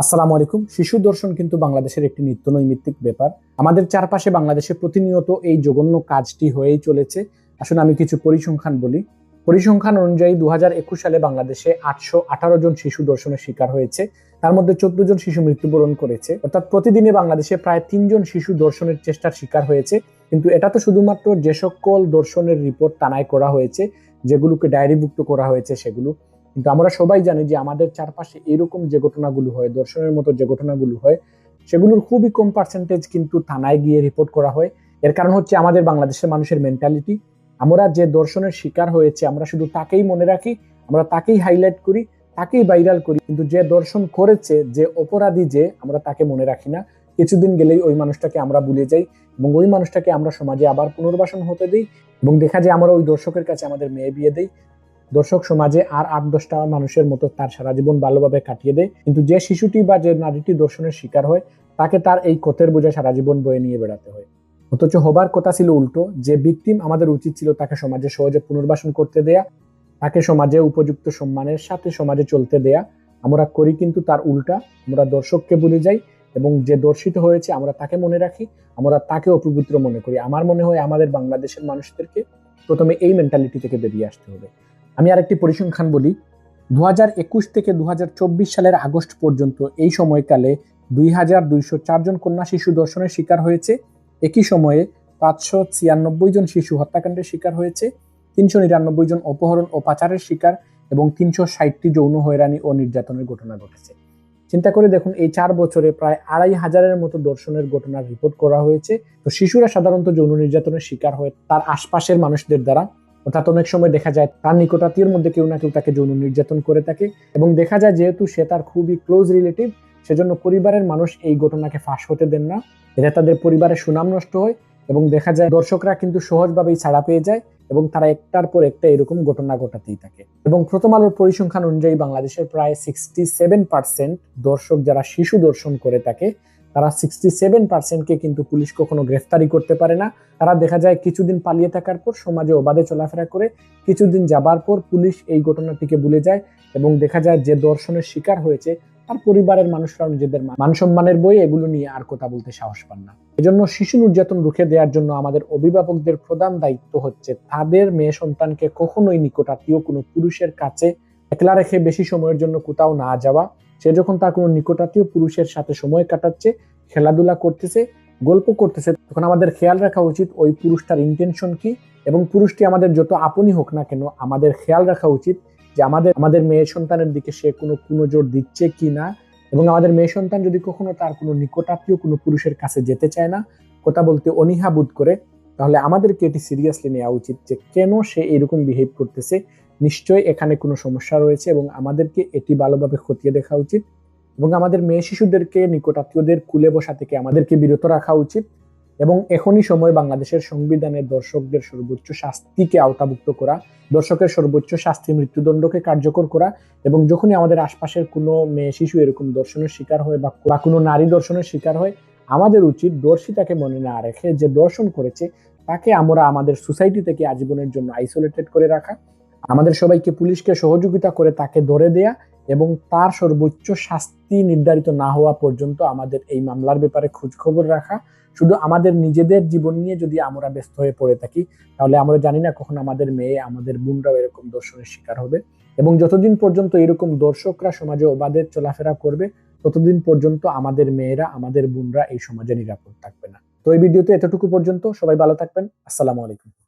আসসালামু আলাইকুম। শিশু দর্শন কিন্তু বাংলাদেশের একটি নিত্য নৈমিত্তিক ব্যাপার। আমাদের চারপাশে বাংলাদেশে প্রতিনিয়ত এই জঘন্য কাজটি হয়েই চলেছে। আসলে আমি কিছু পরিসংখ্যান বলি। পরিসংখ্যান অনুযায়ী দু সালে বাংলাদেশে আটশো আঠারো জন শিশু দর্শনের শিকার হয়েছে। তার মধ্যে চোদ্দ জন শিশু মৃত্যুবরণ করেছে। অর্থাৎ প্রতিদিনে বাংলাদেশে প্রায় তিনজন শিশু দর্শনের চেষ্টার শিকার হয়েছে। কিন্তু এটা তো শুধুমাত্র যে সকল দর্শনের রিপোর্ট তানায় করা হয়েছে, যেগুলোকে ডায়েরিভুক্ত করা হয়েছে সেগুলো। কিন্তু আমরা সবাই জানি যে আমাদের চারপাশে এরকম যে ঘটনাগুলো হয়, দর্শনের মতো যে ঘটনাগুলো হয়, সেগুলোর খুবই কম পার্সেন্টেজ কিন্তু থানায় গিয়ে রিপোর্ট করা হয়। এর কারণ হচ্ছে আমাদের বাংলাদেশের মানুষের মেন্টালিটি আমরা যে দর্শনের শিকার হয়েছে, আমরা শুধু তাকেই মনে রাখি, আমরা তাকেই হাইলাইট করি, তাকেই ভাইরাল করি। কিন্তু যে দর্শন করেছে, যে অপরাধী যে, আমরা তাকে মনে রাখি না। কিছুদিন গেলেই ওই মানুষটাকে আমরা ভুলে যাই এবং ওই মানুষটাকে আমরা সমাজে আবার পুনর্বাসন হতে দিই এবং দেখা যায় আমরা ওই দর্শকের কাছে আমাদের মেয়ে বিয়ে দেই। দর্শক সমাজে আর আট দশটা মানুষের মতো তার সারা জীবন ভালোভাবে কাটিয়ে দেয়। কিন্তু যে শিশুটি বা যে নারীটি দর্শনের শিকার হয়, তাকে তার এই ক্ষতের বোঝা সারা জীবন বয়ে নিয়ে বেড়াতে হয়। অথচ হবার কথা ছিল উল্টো, যে ভিকটিম আমাদের উচিত ছিল তাকে সমাজে সহজে পুনর্বাসন করতে দেয়া, তাকে সমাজে উপযুক্ত সম্মানের সাথে সমাজে চলতে দেয়া। আমরা করি কিন্তু তার উল্টা, আমরা দর্শককে ভুলে যাই এবং যে দর্শিত হয়েছে আমরা তাকে মনে রাখি, আমরা তাকে অপবিত্র মনে করি। আমার মনে হয় আমাদের বাংলাদেশের মানুষদেরকে প্রথমে এই মেন্টালিটি থেকে বেরিয়ে আসতে হবে। আমি আরেকটি পরিসংখ্যান বলি। দু একুশ থেকে দু হাজার চব্বিশ সালের আগস্ট পর্যন্ত এই সময়কালে দুই হাজার দুইশো চারজন কন্যা শিশু দর্শনের শিকার হয়েছে। একই সময়ে পাঁচশো ছিয়ানব্বই জন শিশু হত্যাকাণ্ডের শিকার হয়েছে। তিনশো নিরানব্বই জন অপহরণ ও পাচারের শিকার এবং তিনশো ষাটটি যৌন হয়রানি ও নির্যাতনের ঘটনা ঘটেছে। চিন্তা করে দেখুন, এই চার বছরে প্রায় আড়াই হাজারের মতো দর্শনের ঘটনার রিপোর্ট করা হয়েছে। তো শিশুরা সাধারণত যৌন নির্যাতনের শিকার হয় তার আশপাশের মানুষদের দ্বারা। অর্থাৎ অনেক সময় দেখা যায় তার নিকটাত্মীয়র মধ্যে কেউ না কেউ তাকে যৌন নির্যাতন করে থাকে এবং দেখা যায় যেহেতু সে তার খুবই ক্লোজ রিলেটিভ সেজন্য পরিবারের মানুষ এই ঘটনাকে ফাঁস হতে দেন না। এতে তাদের পরিবারের সুনাম নষ্ট হয় এবং দেখা যায় দর্শকরা কিন্তু সহজভাবেই ছাড়া পেয়ে যায় এবং তারা একটার পর একটা এরকম ঘটনা ঘটাতেই থাকে। এবং প্রথম আলোর পরিসংখ্যান অনুযায়ী বাংলাদেশের প্রায় সিক্সটি সেভেন পার্সেন্ট দর্শক যারা শিশু দর্শন করে থাকে তারা সিক্সটি সেভেন পার্সেন্টকে কিন্তু পুলিশ কখনো গ্রেফতারি করতে পারে না। তারা দেখা যায় কিছুদিন পালিয়ে থাকার পর সমাজে অবাধে চলাফেরা করে, কিছুদিন যাবার পর পুলিশ এই ঘটনাটিকে ভুলে যায় এবং দেখা যায় যে দর্শনের শিকার হয়েছে, তার পরিবারের মানুষরা নিজেদের মান সম্মানের বই এগুলো নিয়ে আর কথা বলতে সাহস পান না। এজন্য শিশু নির্যাতন রুখে দেওয়ার জন্য আমাদের অভিভাবকদের প্রধান দায়িত্ব হচ্ছে তাদের মেয়ে সন্তানকে কখনোই নিকটাত্মীয় কোনো পুরুষের কাছে একলা রেখে বেশি সময়ের জন্য কোথাও না যাওয়া, সে যখন তার কোনো নিকটাত্মীয় পুরুষের সাথে সময় কাটাচ্ছে, খেলাধুলা করতেছে, গল্প করতেছে, তখন আমাদের খেয়াল রাখা উচিত ওই পুরুষটার ইন্টেনশন কি এবং পুরুষটি আমাদের যত আপনই হোক না কেন, আমাদের খেয়াল রাখা উচিত যে আমাদের আমাদের মেয়ে সন্তানের দিকে সে কোনো কুনজোর দিচ্ছে কি না এবং আমাদের মেয়ে সন্তান যদি কখনো তার কোনো নিকটাত্মীয় কোনো পুরুষের কাছে যেতে চায় না, কথা বলতে অনীহা বোধ করে, তাহলে আমাদেরকে এটি সিরিয়াসলি নেওয়া উচিত যে কেন সে এরকম বিহেভ করতেছে নিশ্চয়ই এখানে কোনো সমস্যা রয়েছে এবং আমাদেরকে এটি ভালোভাবে খতিয়ে দেখা উচিত এবং আমাদের মেয়ে শিশুদেরকে, নিকটাত্মীয়দের কুলে বসা থেকে আমাদেরকে বিরত রাখা উচিত এবং এখনই সময় বাংলাদেশের সংবিধানে দর্শকদের সর্বোচ্চ শাস্তিকে আওতাভুক্ত করা, দর্শকের সর্বোচ্চ শাস্তি মৃত্যুদণ্ডকে কার্যকর করা এবং যখনই আমাদের আশপাশের কোনো মেয়ে শিশু এরকম দর্শনের শিকার হয় বা কোনো নারী দর্শনের শিকার হয়, আমাদের উচিত দর্শিতাকে মনে না রেখে যে দর্শন করেছে, তাকে আমরা আমাদের সোসাইটি থেকে আজীবনের জন্য আইসোলেটেড করে রাখা আমাদের সবাইকে পুলিশকে সহযোগিতা করে তাকে ধরে দেয়া এবং তার সর্বোচ্চ শাস্তি নির্ধারিত না হওয়া পর্যন্ত আমাদের এই মামলার ব্যাপারে খোঁজ খবর রাখা। শুধু আমাদের নিজেদের জীবন নিয়ে যদি আমরা ব্যস্ত হয়ে পড়ে থাকি, তাহলে আমরা জানি না কখন আমাদের মেয়ে, আমাদের বোনরাও এরকম দর্শনের শিকার হবে। এবং যতদিন পর্যন্ত এরকম দর্শকরা সমাজে অবাধে চলাফেরা করবে, ততদিন পর্যন্ত আমাদের মেয়েরা, আমাদের বোনরা এই সমাজে নিরাপদ থাকবে না। তো এই ভিডিওতে এতটুকু পর্যন্ত সবাই ভালো থাকবেন। আসসালামু আলাইকুম।